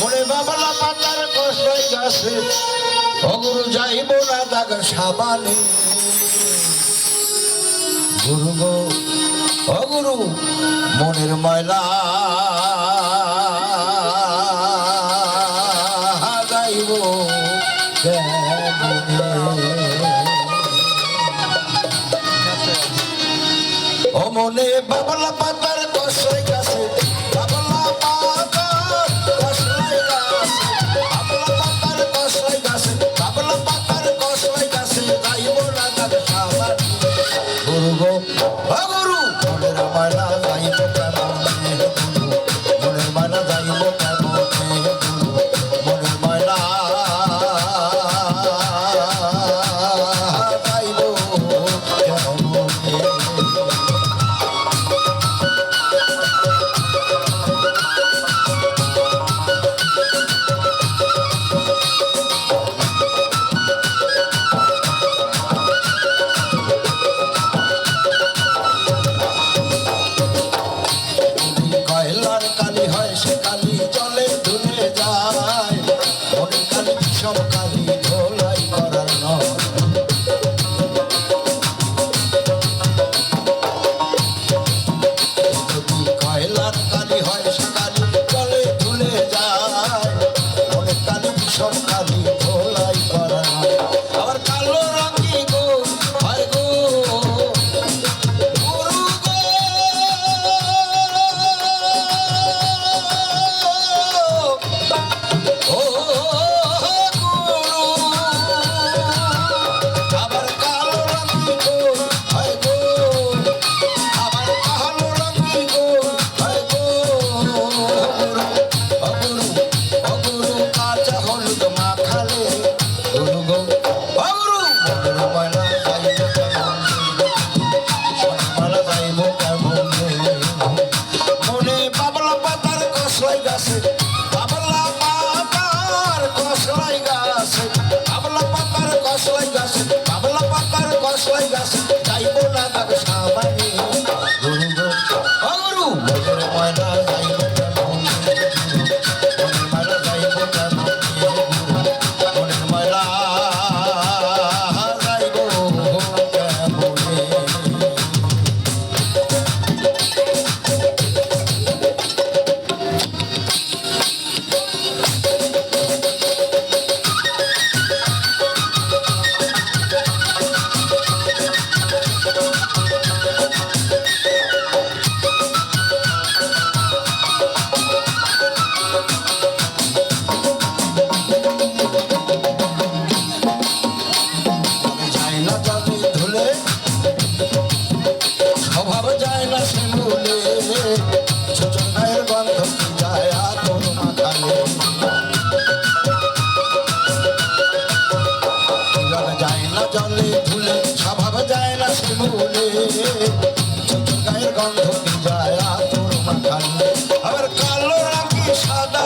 মনে বাবলা পাতার কষাই গাছে, অগুরু যাইব না দাগ সাবানে। গুরু গো অগুরু, মনের ময়লা যাইব অমনে বাবলা পাতার কষাই estás en Thank you. জলে ঝুলে স্বভাব যায় না সে মনে গায়ের গন্ধ যায় তোর মাখানে। আবার কালো নাকি সাদা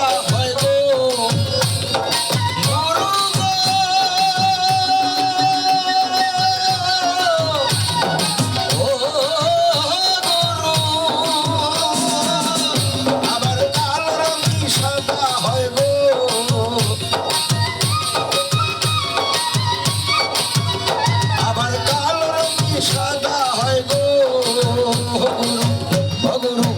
Bugger